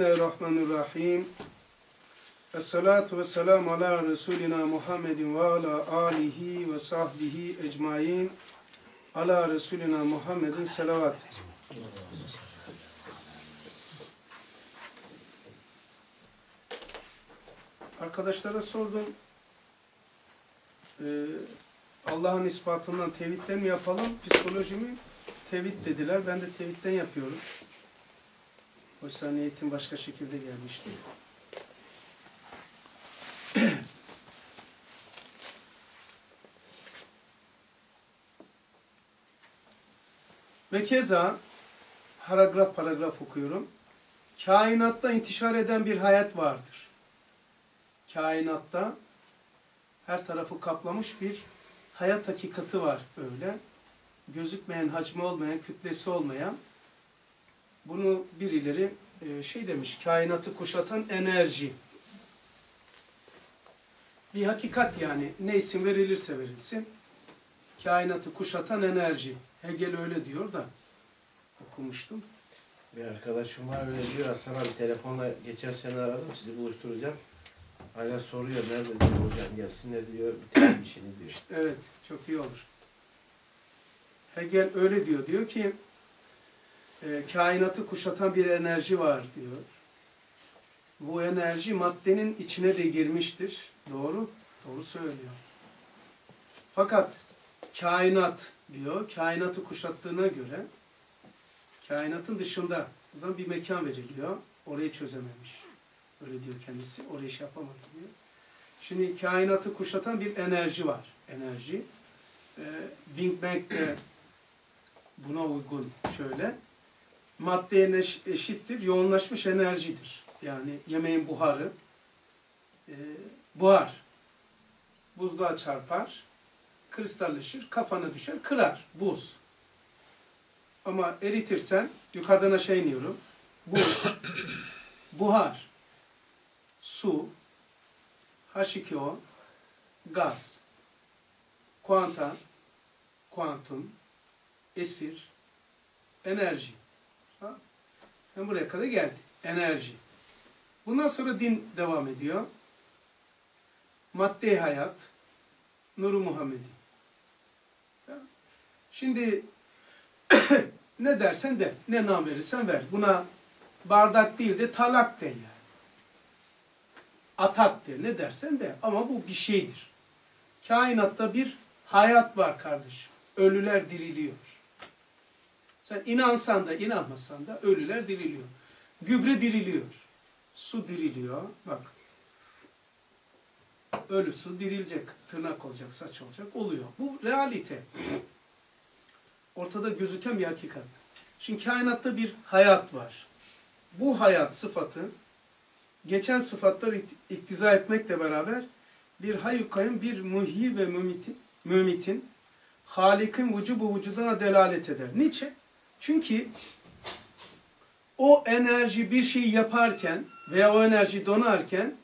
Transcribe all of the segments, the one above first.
Bismillahirrahmanirrahim. Esselatu ve selamu ala Resulina Muhammedin ve ala alihi ve sahbihi ecmain. Ala Resulina Muhammedin selavat. Arkadaşlara sordum. Ee, Allah'ın ispatından tevhidden mi yapalım, psikoloji mi? Tevhid dediler. Ben de tevhidden yapıyorum. Oysa niyetim başka şekilde gelmişti. Ve keza paragraf paragraf okuyorum. Kainatta intişar eden bir hayat vardır. Kainatta her tarafı kaplamış bir hayat hakikati var öyle. Gözükmeyen, hacmi olmayan, kütlesi olmayan. Bunu birileri e, şey demiş, kainatı kuşatan enerji. Bir hakikat yani. Ne isim verilirse verilsin. Kainatı kuşatan enerji. Hegel öyle diyor da okumuştum. Bir arkadaşım var öyle diyor. Hasan abi telefonla geçen sene aradım sizi buluşturacağım. Hala soruyor nerede diyor hocam gelsin ne diyor bitirin işini diyor. Evet, çok iyi olur. Hegel öyle diyor. Diyor ki e, kainatı kuşatan bir enerji var diyor. Bu enerji maddenin içine de girmiştir. Doğru, doğru söylüyor. Fakat kainat diyor, kainatı kuşattığına göre kainatın dışında o zaman bir mekan veriliyor. Orayı çözememiş. Öyle diyor kendisi. Orayı şey yapamadı diyor. Şimdi kainatı kuşatan bir enerji var. Enerji. Ee, Big Bang de buna uygun şöyle. Maddeye eş- eşittir. Yoğunlaşmış enerjidir. Yani yemeğin buharı. Ee, buhar. Buzluğa çarpar. Kristalleşir. Kafana düşer. Kırar. Buz. Ama eritirsen yukarıdan aşağı iniyorum. Buz. buhar. Su. H2O, gaz, kuanta, kuantum, esir, enerji. Ben buraya kadar geldi. Enerji. Bundan sonra din devam ediyor. Madde hayat, Nuru Muhammedi. Tamam. Şimdi ne dersen de, ne nam verirsen ver. Buna bardak değil de talak de yani atak de ne dersen de ama bu bir şeydir. Kainatta bir hayat var kardeşim. Ölüler diriliyor. Sen inansan da inanmasan da ölüler diriliyor. Gübre diriliyor. Su diriliyor. Bak. Ölü su dirilecek. Tırnak olacak, saç olacak. Oluyor. Bu realite. Ortada gözüken bir hakikat. Şimdi kainatta bir hayat var. Bu hayat sıfatı geçen sıfatlar iktiza etmekle beraber bir hayyukayın, bir muhyi ve mümitin, mümitin Halik'in vücubu vücuduna delalet eder. Niçin? Çünkü o enerji bir şeyi yaparken veya o enerji donarken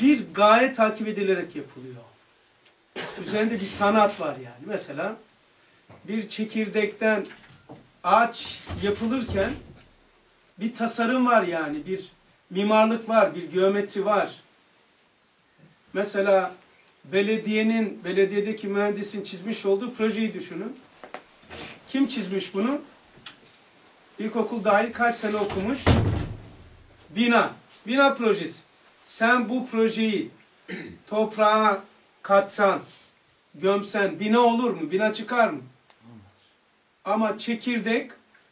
bir gaye takip edilerek yapılıyor. Üzerinde bir sanat var yani. Mesela bir çekirdekten ağaç yapılırken bir tasarım var yani. Bir mimarlık var, bir geometri var. Mesela belediyenin, belediyedeki mühendisin çizmiş olduğu projeyi düşünün. Kim çizmiş bunu? İlkokul dahil kaç sene okumuş? Bina. Bina projesi. Sen bu projeyi toprağa katsan, gömsen bina olur mu? Bina çıkar mı? Ama çekirdek,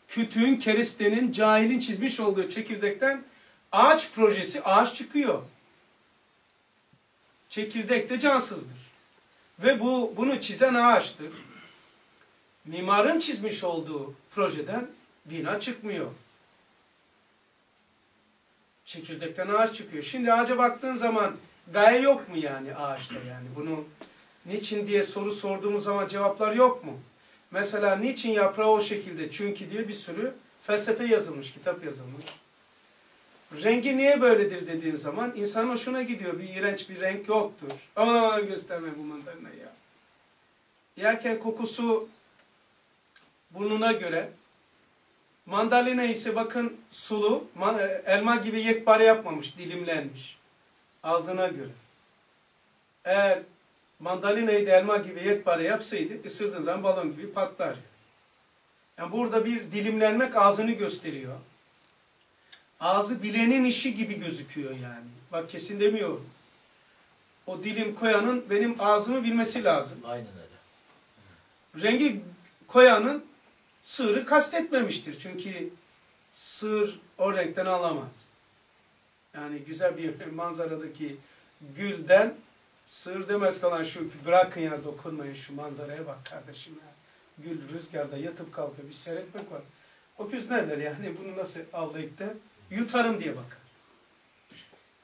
kütüğün, kerestenin, cahilin çizmiş olduğu çekirdekten ağaç projesi, ağaç çıkıyor. Çekirdek de cansızdır. Ve bu bunu çizen ağaçtır. Mimarın çizmiş olduğu projeden bina çıkmıyor. Çekirdekten ağaç çıkıyor. Şimdi ağaca baktığın zaman gaye yok mu yani ağaçta yani? Bunu niçin diye soru sorduğumuz zaman cevaplar yok mu? Mesela niçin yaprağı o şekilde? Çünkü diye bir sürü felsefe yazılmış, kitap yazılmış. Rengi niye böyledir dediğin zaman insan hoşuna gidiyor. Bir iğrenç bir renk yoktur. Ama gösterme bu mandalina ya. Yerken kokusu burnuna göre Mandalina ise bakın sulu, e, elma gibi yekpare yapmamış, dilimlenmiş. Ağzına göre. Eğer mandalinayı da elma gibi yekpare yapsaydı, ısırdığın zaman balon gibi patlar. Yani burada bir dilimlenmek ağzını gösteriyor. Ağzı bilenin işi gibi gözüküyor yani. Bak kesin demiyorum. O dilim koyanın benim ağzımı bilmesi lazım. Aynen öyle. Rengi koyanın sığırı kastetmemiştir. Çünkü sığır o renkten alamaz. Yani güzel bir manzaradaki gülden sığır demez kalan şu bırakın ya dokunmayın şu manzaraya bak kardeşim ya. Gül rüzgarda yatıp kalkıyor bir seyretmek var. O küz nedir yani bunu nasıl avlayıp da yutarım diye bakar.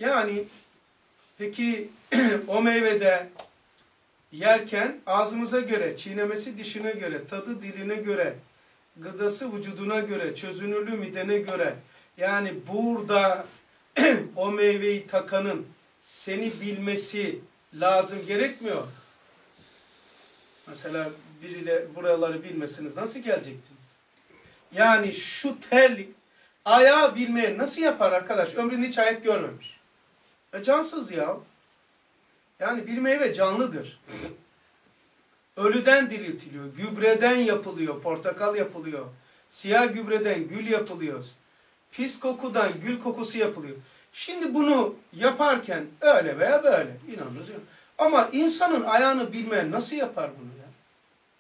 Yani peki o meyvede yerken ağzımıza göre, çiğnemesi dişine göre, tadı diline göre, gıdası vücuduna göre, çözünürlüğü midene göre. Yani burada o meyveyi takanın seni bilmesi lazım gerekmiyor. Mesela biriyle buraları bilmesiniz nasıl gelecektiniz? Yani şu terlik ayağı bilmeyen nasıl yapar arkadaş? Ömründe hiç ayak görmemiş. E cansız ya. Yani bir meyve canlıdır. Ölüden diriltiliyor, gübreden yapılıyor, portakal yapılıyor, siyah gübreden gül yapılıyor, pis kokudan gül kokusu yapılıyor. Şimdi bunu yaparken öyle veya böyle inanınız yok. Ama insanın ayağını bilmeyen nasıl yapar bunu ya?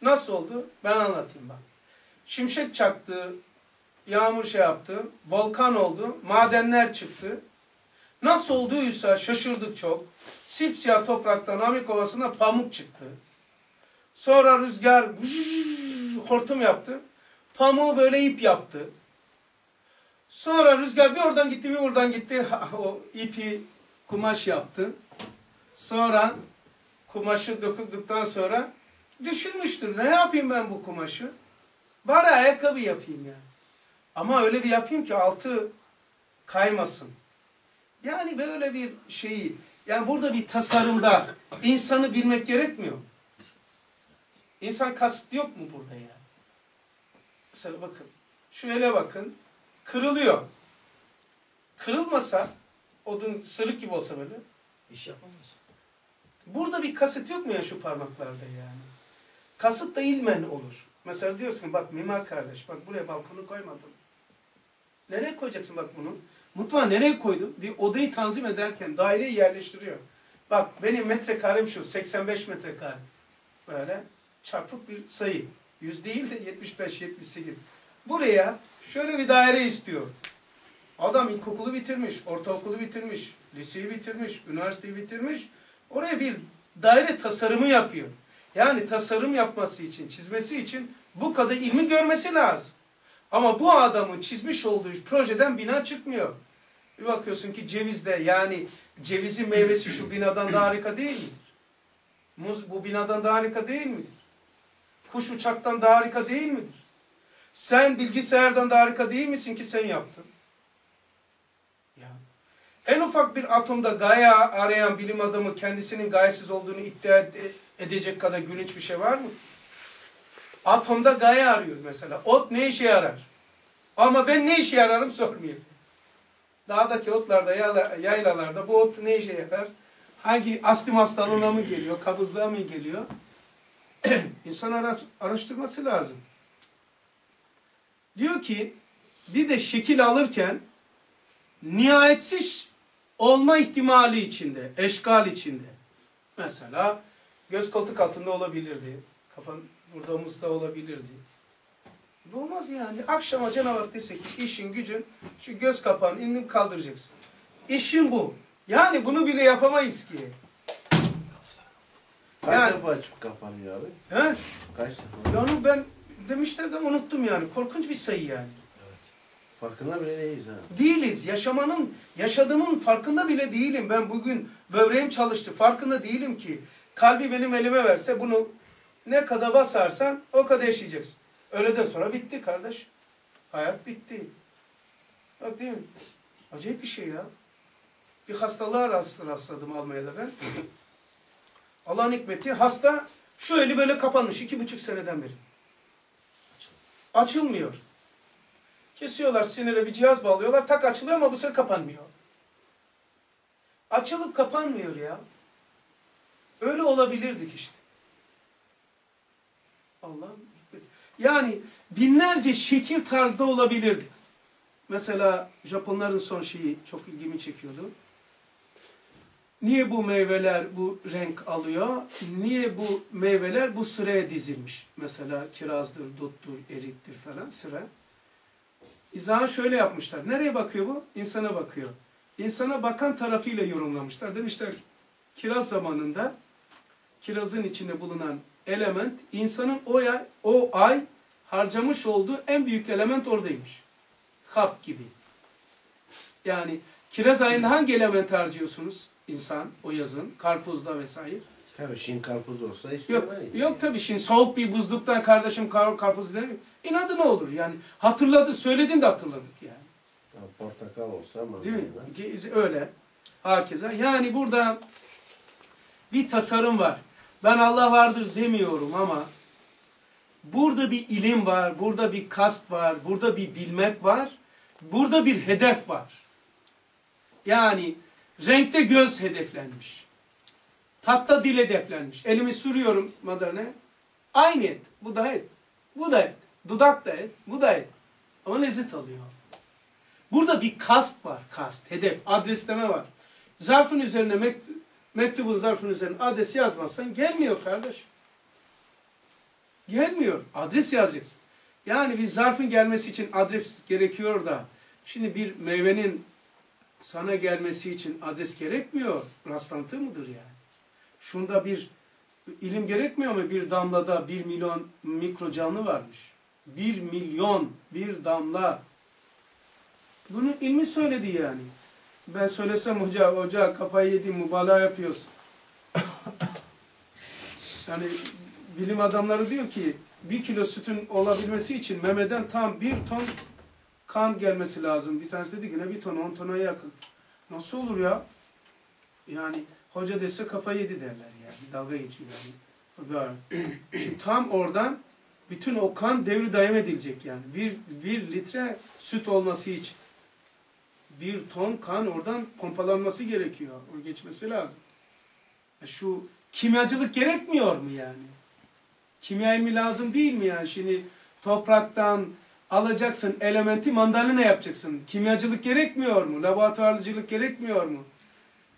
Nasıl oldu? Ben anlatayım bak. Şimşek çaktı, yağmur şey yaptı, volkan oldu, madenler çıktı. Nasıl olduysa şaşırdık çok. Sipsiyah topraktan Amik Ovası'na pamuk çıktı. Sonra rüzgar hortum yaptı. Pamuğu böyle ip yaptı. Sonra rüzgar bir oradan gitti bir buradan gitti. O ipi kumaş yaptı. Sonra kumaşı dokunduktan sonra düşünmüştür. Ne yapayım ben bu kumaşı? Bari ayakkabı yapayım yani. Ama öyle bir yapayım ki altı kaymasın. Yani böyle bir şeyi, yani burada bir tasarımda insanı bilmek gerekmiyor. İnsan kasıt yok mu burada yani? Mesela bakın, şu ele bakın, kırılıyor. Kırılmasa, odun sırık gibi olsa böyle, İş yapamaz. burada bir kasıt yok mu ya şu parmaklarda yani? Kasıt da ilmen olur. Mesela diyorsun bak mimar kardeş, bak buraya balkonu koymadım. Nereye koyacaksın bak bunu? Mutfağı nereye koydun? Bir odayı tanzim ederken daireyi yerleştiriyor. Bak benim metrekarem şu 85 metrekare. Böyle çarpık bir sayı. Yüz değil de 75, 78. Buraya şöyle bir daire istiyor. Adam ilkokulu bitirmiş, ortaokulu bitirmiş, liseyi bitirmiş, üniversiteyi bitirmiş. Oraya bir daire tasarımı yapıyor. Yani tasarım yapması için, çizmesi için bu kadar ilmi görmesi lazım. Ama bu adamın çizmiş olduğu projeden bina çıkmıyor. Bir bakıyorsun ki cevizde yani cevizin meyvesi şu binadan daha harika değil midir? Muz bu binadan daha harika değil midir? Kuş uçaktan daha harika değil midir? Sen bilgisayardan daha harika değil misin ki sen yaptın? Ya. En ufak bir atomda gaye arayan bilim adamı kendisinin gayesiz olduğunu iddia ed- edecek kadar gülünç bir şey var mı? Atomda gaye arıyor mesela. Ot ne işe yarar? Ama ben ne işe yararım sormuyor. Dağdaki otlarda, yayla- yaylalarda bu ot ne işe yarar? Hangi astım hastalığına mı geliyor, kabızlığa mı geliyor? İnsan ara- araştırması lazım. Diyor ki bir de şekil alırken nihayetsiz olma ihtimali içinde, eşgal içinde. Mesela göz koltuk altında olabilirdi. Kafan burada omuzda olabilirdi. Bu olmaz yani. Akşama canavar dese ki işin gücün şu göz kapağını indim kaldıracaksın. İşin bu. Yani bunu bile yapamayız ki. Kaç Yani- defa açıp kapanıyor abi? He? Kaç defa? Yani ben demişler de unuttum yani. Korkunç bir sayı yani. Farkında bile değiliz ha. Değiliz. Yaşamanın, yaşadığımın farkında bile değilim. Ben bugün böbreğim çalıştı. Farkında değilim ki. Kalbi benim elime verse bunu ne kadar basarsan o kadar yaşayacaksın. Öğleden sonra bitti kardeş. Hayat bitti. Bak değil mi? Acayip bir şey ya. Bir hastalığa rast- rastladım Almanya'da ben. Allah'ın hikmeti hasta eli böyle kapanmış iki buçuk seneden beri. Açılmıyor. Kesiyorlar sinire bir cihaz bağlıyorlar. Tak açılıyor ama bu sefer kapanmıyor. Açılıp kapanmıyor ya. Öyle olabilirdik işte. Hikmeti. Yani binlerce şekil tarzda olabilirdik. Mesela Japonların son şeyi çok ilgimi çekiyordu. Niye bu meyveler bu renk alıyor? Niye bu meyveler bu sıraya dizilmiş? Mesela kirazdır, duttur, eriktir falan sıra. İzahı şöyle yapmışlar. Nereye bakıyor bu? İnsana bakıyor. İnsana bakan tarafıyla yorumlamışlar. Demişler ki, kiraz zamanında kirazın içinde bulunan element insanın o ay, o ay harcamış olduğu en büyük element oradaymış. Hap gibi. Yani kiraz ayında hangi element harcıyorsunuz insan o yazın? Karpuzda vesaire. Tabii şimdi karpuz olsa Yok, istemez. yok tabii şimdi soğuk bir buzluktan kardeşim kar, karpuz demiyor. İnadı ne olur yani. Hatırladı, söyledin de hatırladık yani. Ya Portakal olsa ama. Değil mi? Ge- Öyle. Hakeza. Yani burada bir tasarım var. Ben Allah vardır demiyorum ama burada bir ilim var, burada bir kast var, burada bir bilmek var, burada bir hedef var. Yani renkte göz hedeflenmiş. Tatta dil hedeflenmiş. Elimi sürüyorum madarine. Aynı et. Bu da et. Bu da et. Dudak da et. Bu da et. Ama lezzet alıyor. Burada bir kast var, kast, hedef, adresleme var. Zarfın üzerine, mektu mektubun zarfın üzerine adres yazmazsan gelmiyor kardeş. Gelmiyor. Adres yazacaksın. Yani bir zarfın gelmesi için adres gerekiyor da, şimdi bir meyvenin sana gelmesi için adres gerekmiyor. Rastlantı mıdır yani? Şunda bir ilim gerekmiyor mu? Bir damlada bir milyon mikro canlı varmış. Bir milyon, bir damla bunu ilmi söyledi yani. Ben söylesem hoca, hoca kafayı yedi mübalağa yapıyorsun. Yani bilim adamları diyor ki bir kilo sütün olabilmesi için memeden tam bir ton kan gelmesi lazım. Bir tanesi dedi ki ne bir ton, on tona yakın. Nasıl olur ya? Yani hoca dese kafayı yedi derler yani. Dalga geçiyor yani. Şimdi tam oradan bütün o kan devri daim edilecek yani. Bir, bir litre süt olması için bir ton kan oradan pompalanması gerekiyor. O geçmesi lazım. E Şu kimyacılık gerekmiyor mu yani? Kimya ilmi lazım değil mi yani? Şimdi topraktan alacaksın elementi mandalina yapacaksın. Kimyacılık gerekmiyor mu? Laboratuvarcılık gerekmiyor mu?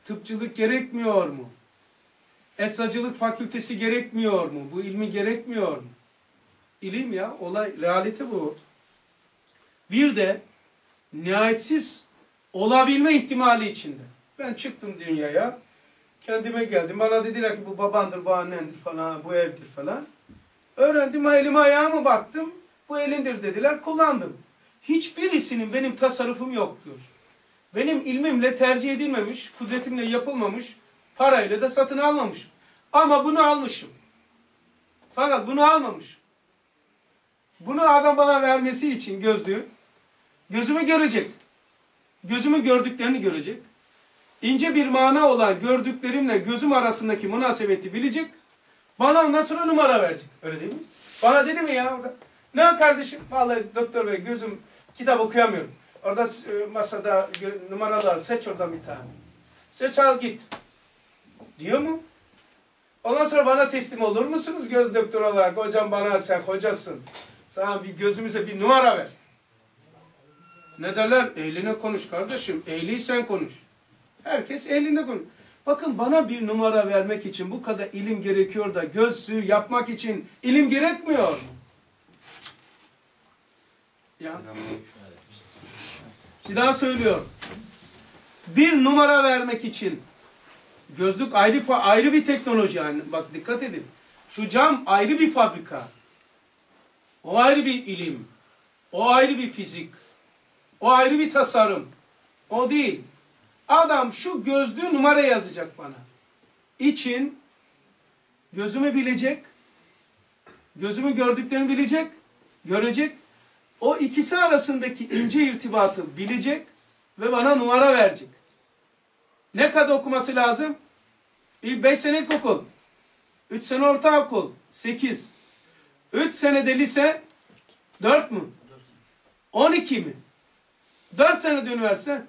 Tıpçılık gerekmiyor mu? Eczacılık fakültesi gerekmiyor mu? Bu ilmi gerekmiyor mu? İlim ya, olay, realite bu. Bir de nihayetsiz olabilme ihtimali içinde. Ben çıktım dünyaya, kendime geldim. Bana dediler ki bu babandır, bu annendir falan, bu evdir falan. Öğrendim, elime ayağıma baktım, bu elindir dediler, kullandım. Hiçbirisinin benim tasarrufum yoktur. Benim ilmimle tercih edilmemiş, kudretimle yapılmamış, parayla da satın almamışım. Ama bunu almışım. Fakat bunu almamışım. Bunu adam bana vermesi için gözlüğü, gözümü görecek. Gözümün gördüklerini görecek. İnce bir mana olan gördüklerimle gözüm arasındaki münasebeti bilecek. Bana ondan sonra numara verecek. Öyle değil mi? Bana dedi mi ya orada? Ne kardeşim? Vallahi doktor bey gözüm kitap okuyamıyorum. Orada e, masada numaralar seç oradan bir tane. Seç al git. Diyor mu? Ondan sonra bana teslim olur musunuz göz doktor olarak? Hocam bana sen hocasın. Sana bir gözümüze bir numara ver. Ne derler? Ehline konuş kardeşim. Ehli sen konuş. Herkes ehlinde konuş. Bakın bana bir numara vermek için bu kadar ilim gerekiyor da gözlüğü yapmak için ilim gerekmiyor mu? Bir daha söylüyorum. Bir numara vermek için gözlük ayrı ayrı bir teknoloji yani. Bak dikkat edin. Şu cam ayrı bir fabrika. O ayrı bir ilim. O ayrı bir fizik. O ayrı bir tasarım. O değil. Adam şu gözlüğü numara yazacak bana. İçin gözümü bilecek. Gözümü gördüklerini bilecek. Görecek. O ikisi arasındaki ince irtibatı bilecek ve bana numara verecek. Ne kadar okuması lazım? İlk 5 sene ilkokul. 3 sene ortaokul. 8. 3 senede lise 4 mü? 12 mi? 4 sene de üniversite?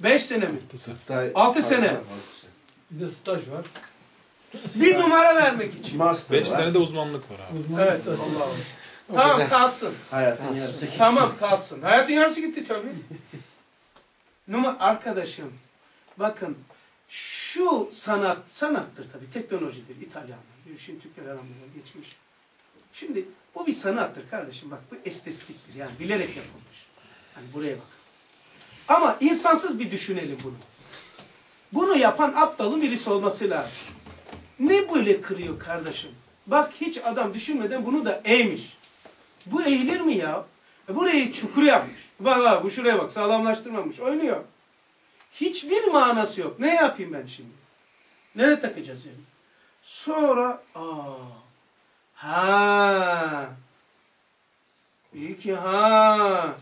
5 sene mi? Daha- Altı Altı sene. altı sene. Bir de staj var. Bir numara vermek için. Master 5 var. senede uzmanlık var abi. Uzman Evet. staj. Tamam kalsın. Hayatın yarısı. Tamam kalsın. Hayatın yarısı gitti tabii. Numa arkadaşım bakın şu sanat sanattır tabii teknolojidir İtalyanlar diyor şimdi Türkler elhamdülillah geçmiş. Şimdi bu bir sanattır kardeşim bak bu estetiktir yani bilerek yapılmış. Hani buraya bak. Ama insansız bir düşünelim bunu. Bunu yapan aptalın birisi olması lazım. Ne böyle kırıyor kardeşim? Bak hiç adam düşünmeden bunu da eğmiş. Bu eğilir mi ya? E burayı çukur yapmış. Bak bak bu şuraya bak sağlamlaştırmamış. Oynuyor. Hiçbir manası yok. Ne yapayım ben şimdi? Nereye takacağız yani? Sonra aa ha İyi ki ha.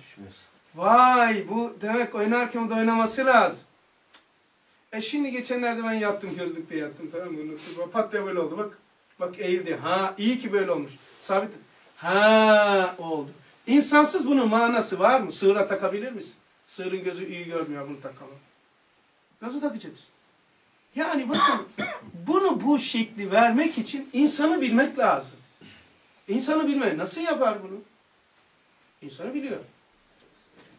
Vay bu demek oynarken de oynaması lazım. E şimdi geçenlerde ben yattım gözlükle yattım tamam mı? Pat diye böyle oldu bak. Bak eğildi. Ha iyi ki böyle olmuş. Sabit. Ha oldu. İnsansız bunun manası var mı? Sığıra takabilir misin? Sığırın gözü iyi görmüyor bunu takalım. Nasıl takacaksın? Yani bakın bunu bu şekli vermek için insanı bilmek lazım. İnsanı bilmek nasıl yapar bunu? İnsanı biliyor.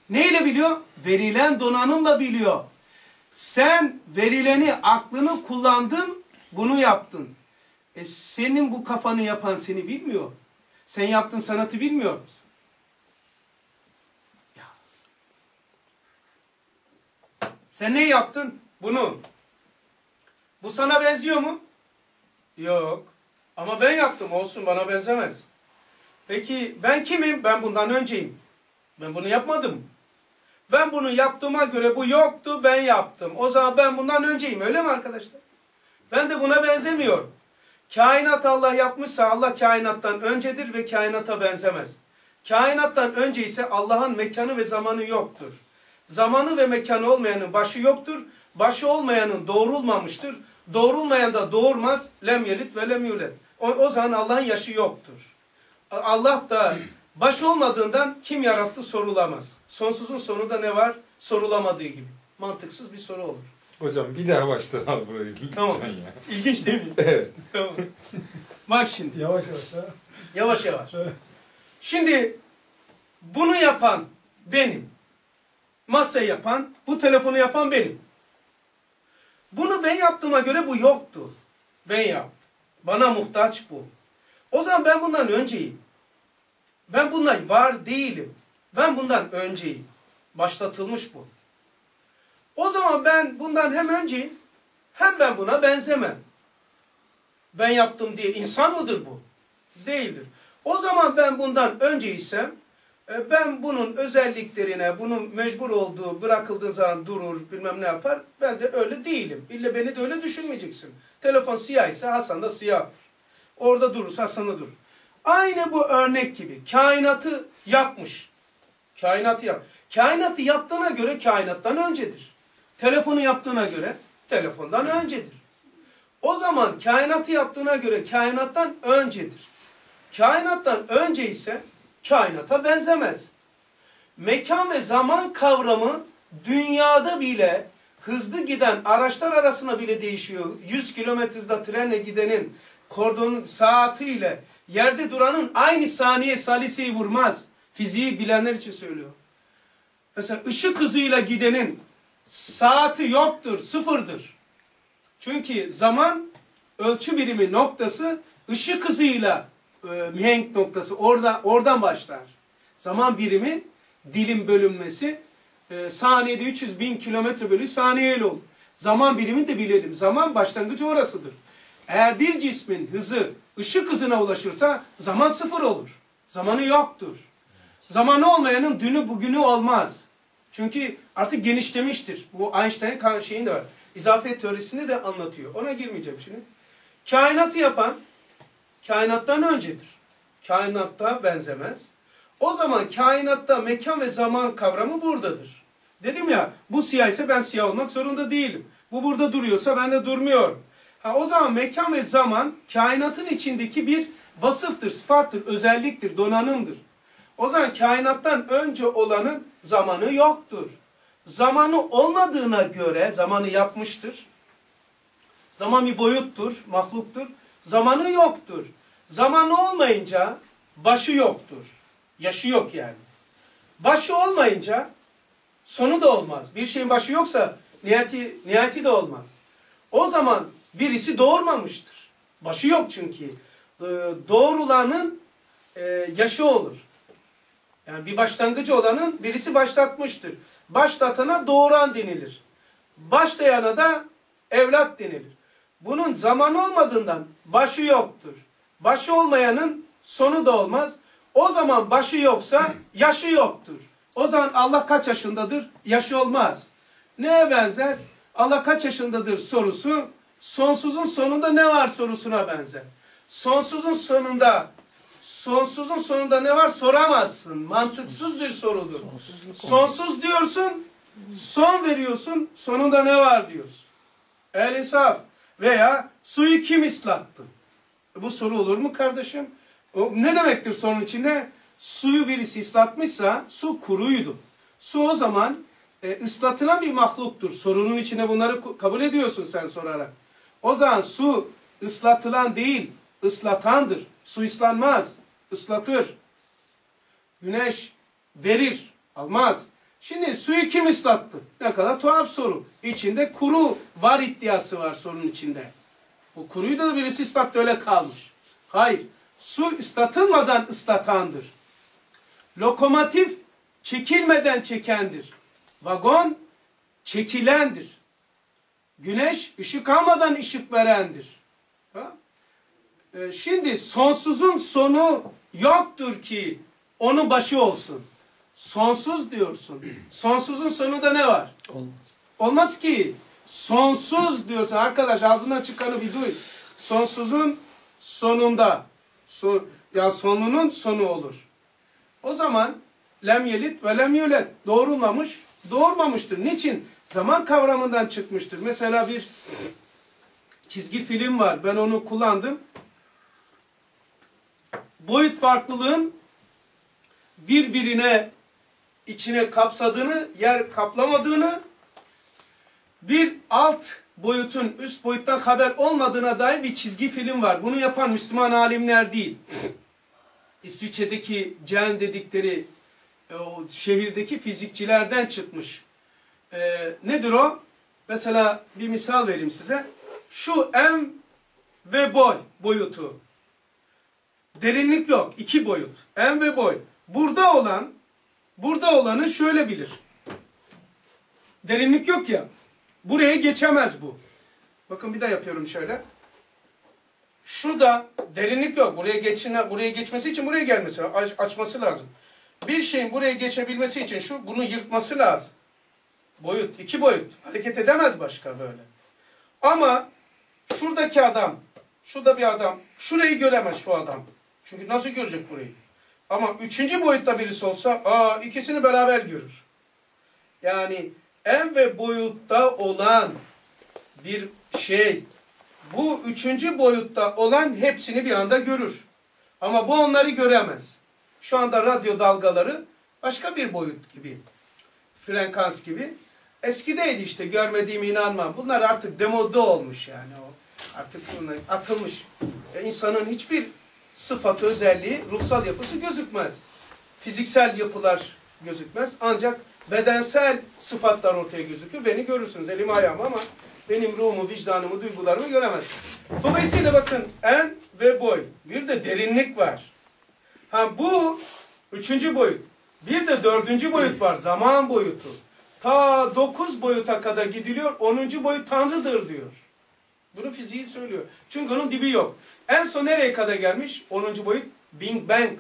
Neyle biliyor? Verilen donanımla biliyor. Sen verileni, aklını kullandın, bunu yaptın. E senin bu kafanı yapan seni bilmiyor. Sen yaptığın sanatı bilmiyor musun? Ya. Sen ne yaptın? Bunu. Bu sana benziyor mu? Yok. Ama ben yaptım olsun bana benzemez. Peki ben kimim? Ben bundan önceyim. Ben bunu yapmadım. Ben bunu yaptığıma göre bu yoktu, ben yaptım. O zaman ben bundan önceyim, öyle mi arkadaşlar? Ben de buna benzemiyorum. Kainat Allah yapmışsa Allah kainattan öncedir ve kainata benzemez. Kainattan önce ise Allah'ın mekanı ve zamanı yoktur. Zamanı ve mekanı olmayanın başı yoktur. Başı olmayanın doğrulmamıştır. Doğrulmayan da doğurmaz. Lem yelit ve lem yulet. O, o zaman Allah'ın yaşı yoktur. Allah da baş olmadığından kim yarattı sorulamaz. Sonsuzun sonunda ne var? Sorulamadığı gibi. Mantıksız bir soru olur. Hocam bir daha baştan al burayı. Tamam. Lütfen ya. İlginç değil mi? Evet. tamam. Bak şimdi. Yavaş yavaş ha. Yavaş yavaş. Şimdi bunu yapan benim. Masayı yapan, bu telefonu yapan benim. Bunu ben yaptığıma göre bu yoktu. Ben yaptım. Bana muhtaç bu. O zaman ben bundan önceyim. Ben bundan var değilim. Ben bundan önceyim. Başlatılmış bu. O zaman ben bundan hem önceyim, hem ben buna benzemem. Ben yaptım diye insan mıdır bu? Değildir. O zaman ben bundan önceysem, e, ben bunun özelliklerine, bunun mecbur olduğu, bırakıldığı zaman durur, bilmem ne yapar. Ben de öyle değilim. İlle beni de öyle düşünmeyeceksin. Telefon siyah ise Hasan da siyahtır. Orada durursa Hasan da durur. Aynı bu örnek gibi. Kainatı yapmış. Kainatı yap. Kainatı yaptığına göre kainattan öncedir. Telefonu yaptığına göre telefondan öncedir. O zaman kainatı yaptığına göre kainattan öncedir. Kainattan önce ise kainata benzemez. Mekan ve zaman kavramı dünyada bile hızlı giden araçlar arasında bile değişiyor. 100 kilometre hızla trenle gidenin kordonun saatiyle yerde duranın aynı saniye saliseyi vurmaz. Fiziği bilenler için söylüyor. Mesela ışık hızıyla gidenin saati yoktur, sıfırdır. Çünkü zaman ölçü birimi noktası ışık hızıyla e, mihenk noktası orada oradan başlar. Zaman birimi dilim bölünmesi e, saniyede 300 bin kilometre bölü saniyeyle olur. Zaman birimi de bilelim. Zaman başlangıcı orasıdır. Eğer bir cismin hızı ışık hızına ulaşırsa zaman sıfır olur. Zamanı yoktur. Zamanı olmayanın dünü bugünü olmaz. Çünkü artık genişlemiştir. Bu Einstein'ın şeyinde var. İzafiyet teorisini de anlatıyor. Ona girmeyeceğim şimdi. Kainatı yapan kainattan öncedir. Kainatta benzemez. O zaman kainatta mekan ve zaman kavramı buradadır. Dedim ya bu siyah ise ben siyah olmak zorunda değilim. Bu burada duruyorsa ben de durmuyorum. Ha, o zaman mekan ve zaman kainatın içindeki bir vasıftır, sıfattır, özelliktir, donanımdır. O zaman kainattan önce olanın zamanı yoktur. Zamanı olmadığına göre zamanı yapmıştır. Zaman bir boyuttur, mahluktur. Zamanı yoktur. Zamanı olmayınca başı yoktur. Yaşı yok yani. Başı olmayınca sonu da olmaz. Bir şeyin başı yoksa nihayeti, nihayeti de olmaz. O zaman birisi doğurmamıştır. Başı yok çünkü. Ee, Doğrulanın e, yaşı olur. Yani bir başlangıcı olanın birisi başlatmıştır. Başlatana doğuran denilir. Başlayana da evlat denilir. Bunun zamanı olmadığından başı yoktur. Başı olmayanın sonu da olmaz. O zaman başı yoksa yaşı yoktur. O zaman Allah kaç yaşındadır? Yaşı olmaz. Neye benzer? Allah kaç yaşındadır sorusu sonsuzun sonunda ne var sorusuna benzer. Sonsuzun sonunda sonsuzun sonunda ne var soramazsın. Mantıksız bir sorudur. Sonsuz diyorsun, son veriyorsun, sonunda ne var diyorsun. El insaf veya suyu kim ıslattı? Bu soru olur mu kardeşim? O, ne demektir sorunun içinde? Suyu birisi ıslatmışsa su kuruydu. Su o zaman e, ıslatılan bir mahluktur. Sorunun içinde bunları kabul ediyorsun sen sorarak. O zaman su ıslatılan değil, ıslatandır. Su ıslanmaz, ıslatır. Güneş verir, almaz. Şimdi suyu kim ıslattı? Ne kadar tuhaf soru. İçinde kuru var iddiası var sorunun içinde. Bu kuruyu da birisi ıslattı öyle kalmış. Hayır. Su ıslatılmadan ıslatandır. Lokomotif çekilmeden çekendir. Vagon çekilendir. Güneş ışık almadan ışık verendir. Tamam? Ee, şimdi sonsuzun sonu yoktur ki onun başı olsun. Sonsuz diyorsun. Sonsuzun sonunda ne var? olmaz. Olmaz ki. Sonsuz diyorsun. Arkadaş ağzından çıkanı bir duy. Sonsuzun sonunda. Son, ya sonunun sonu olur. O zaman lem yelit ve lem yulet. Doğrulmamış, doğurmamıştır. Niçin? Zaman kavramından çıkmıştır. Mesela bir çizgi film var. Ben onu kullandım. Boyut farklılığın birbirine içine kapsadığını, yer kaplamadığını, bir alt boyutun üst boyuttan haber olmadığına dair bir çizgi film var. Bunu yapan Müslüman alimler değil. İsviçre'deki CERN dedikleri e, o şehirdeki fizikçilerden çıkmış. Ee, nedir o? Mesela bir misal vereyim size. Şu m ve boy boyutu. Derinlik yok. iki boyut. M ve boy. Burada olan burada olanı şöyle bilir. Derinlik yok ya. Buraya geçemez bu. Bakın bir daha yapıyorum şöyle. Şurada derinlik yok. Buraya geçine, buraya geçmesi için buraya gelmesi, aç- açması lazım. Bir şeyin buraya geçebilmesi için şu bunu yırtması lazım. Boyut, iki boyut. Hareket edemez başka böyle. Ama şuradaki adam, şurada bir adam, şurayı göremez şu adam. Çünkü nasıl görecek burayı? Ama üçüncü boyutta birisi olsa, aa ikisini beraber görür. Yani en ve boyutta olan bir şey, bu üçüncü boyutta olan hepsini bir anda görür. Ama bu onları göremez. Şu anda radyo dalgaları başka bir boyut gibi. Frekans gibi. Eskideydi işte görmediğime inanmam. Bunlar artık demode olmuş yani o. Artık bunlar atılmış. E, insanın hiçbir sıfatı, özelliği, ruhsal yapısı gözükmez. Fiziksel yapılar gözükmez. Ancak bedensel sıfatlar ortaya gözükür. Beni görürsünüz elim ayağım ama benim ruhumu, vicdanımı, duygularımı göremez. Dolayısıyla bakın en ve boy. Bir de derinlik var. Ha bu üçüncü boyut. Bir de dördüncü boyut var. Zaman boyutu. Ta dokuz boyuta kadar gidiliyor. Onuncu boyut Tanrı'dır diyor. Bunu fiziği söylüyor. Çünkü onun dibi yok. En son nereye kadar gelmiş? Onuncu boyut Big Bang.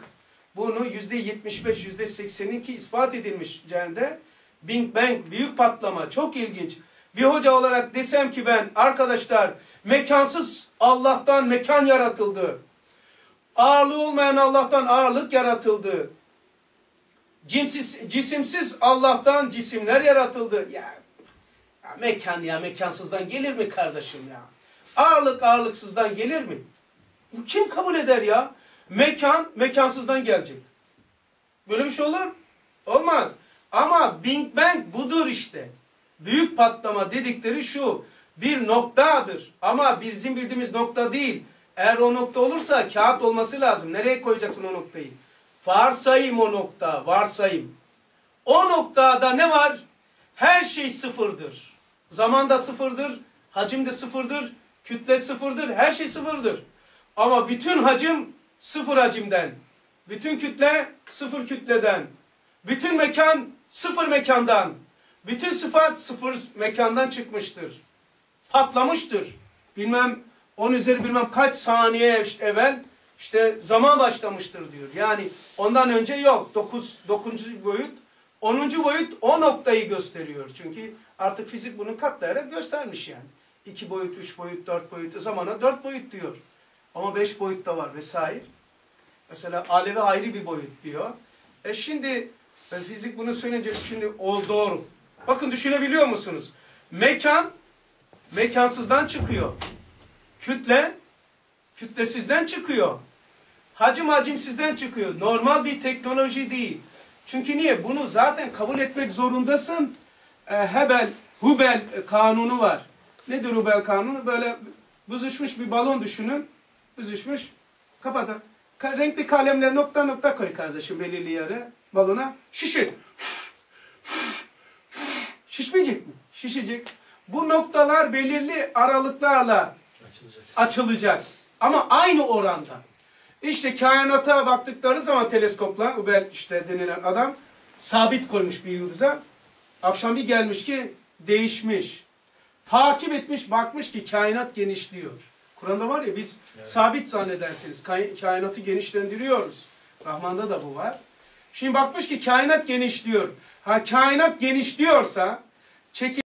Bunu yüzde yetmiş beş, yüzde sekseninki ispat edilmiş CERN'de. Big Bang, büyük patlama. Çok ilginç. Bir hoca olarak desem ki ben, arkadaşlar mekansız Allah'tan mekan yaratıldı. Ağırlığı olmayan Allah'tan ağırlık yaratıldı. Cimsiz, cisimsiz Allah'tan cisimler yaratıldı. Ya, ya mekan ya mekansızdan gelir mi kardeşim ya? Ağırlık ağırlıksızdan gelir mi? Bu kim kabul eder ya? Mekan mekansızdan gelecek. Böyle bir şey olur? Olmaz. Ama Big Bang budur işte. Büyük patlama dedikleri şu. Bir noktadır. Ama bizim bildiğimiz nokta değil. Eğer o nokta olursa kağıt olması lazım. Nereye koyacaksın o noktayı? Varsayım o nokta. Varsayım. O noktada ne var? Her şey sıfırdır. Zaman da sıfırdır. Hacim de sıfırdır. Kütle sıfırdır. Her şey sıfırdır. Ama bütün hacim sıfır hacimden. Bütün kütle sıfır kütleden. Bütün mekan sıfır mekandan. Bütün sıfat sıfır mekandan çıkmıştır. Patlamıştır. Bilmem on üzeri bilmem kaç saniye evvel işte zaman başlamıştır diyor. Yani ondan önce yok. Dokuz, dokuzuncu boyut, onuncu boyut o noktayı gösteriyor. Çünkü artık fizik bunu katlayarak göstermiş yani. İki boyut, üç boyut, dört boyut zamana dört boyut diyor. Ama beş boyut da var vesaire. Mesela alevi ayrı bir boyut diyor. E şimdi e, fizik bunu söyleyince şimdi o doğru. Bakın düşünebiliyor musunuz? Mekan mekansızdan çıkıyor. Kütle kütlesizden çıkıyor. Hacim hacimsizden çıkıyor. Normal bir teknoloji değil. Çünkü niye? Bunu zaten kabul etmek zorundasın. E, Hebel, Hubel kanunu var. Nedir Hubel kanunu? Böyle büzüşmüş bir balon düşünün. Büzüşmüş. Kapatın. Ka- renkli kalemle nokta nokta koy kardeşim belirli yere. Balona. Şişir. Şişmeyecek mi? Şişecek. Bu noktalar belirli aralıklarla Açılacak. açılacak. Ama aynı oranda. İşte kainata baktıkları zaman teleskopla, Hubel işte denilen adam sabit koymuş bir yıldıza. Akşam bir gelmiş ki değişmiş. Takip etmiş, bakmış ki kainat genişliyor. Kur'an'da var ya biz sabit zannedersiniz. Kainatı genişlendiriyoruz. Rahman'da da bu var. Şimdi bakmış ki kainat genişliyor. Ha kainat genişliyorsa çekim